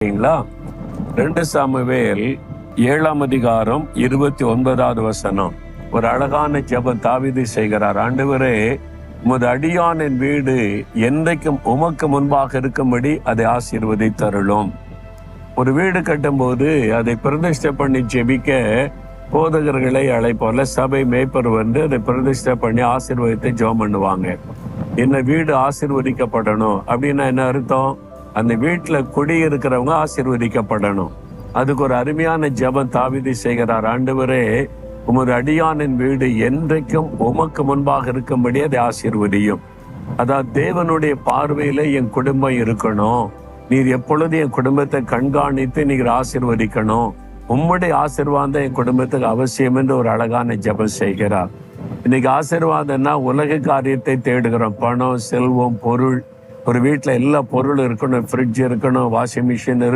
சரிங்களா ரெண்டு சாமுவேல் ஏழாம் அதிகாரம் இருபத்தி ஒன்பதாவது வசனம். ஒரு அழகான ஜபம் தாவிதி செய்கிறார். ஆண்டவரே உமது அடியானின் வீடு என்றைக்கும் உமக்கு முன்பாக இருக்கும்படி அதை ஆசீர்வதி தருளும் ஒரு வீடு கட்டும்போது அதை பிரதிஷ்டை பண்ணி ஜெபிக்க போதகர்களை அழைப்போல சபை மேய்ப்பர் வந்து அதை பிரதிஷ்டை பண்ணி ஆசீர்வதித்து ஜோம் பண்ணுவாங்க. என்ன வீடு ஆசீர்வதிக்கப்படணும் அப்படின்னா என்ன அர்த்தம்? அந்த வீட்டுல குடியிருக்கிறவங்க ஆசிர்வதிக்கப்படணும். அதுக்கு ஒரு அருமையான ஜெபம் தாவிதி செய்கிறார். ஆண்டவரே உமது அடியானின் வீடு என்றைக்கும் உமக்கு முன்பாக இருக்கும்படி அதை ஆசீர்வதியும். அதாவது தேவனுடைய பார்வையில என் குடும்பம் இருக்கணும். நீர் எப்பொழுது என் குடும்பத்தை கண்காணித்து நீர் ஆசீர்வதிக்கணும். உம்முடைய ஆசீர்வாதம் என் குடும்பத்துக்கு அவசியம் என்று ஒரு அழகான ஜெபம் செய்கிறார். இன்னைக்கு ஆசீர்வாதம்னா உலக காரியத்தை தேடுகிறோம். பணம் செல்வம் பொருள் ஒரு வீட்டில் எல்லா பொருளும் இருக்கணும் ஃப்ரிட்ஜ் இருக்கணும் வாஷிங் மிஷின்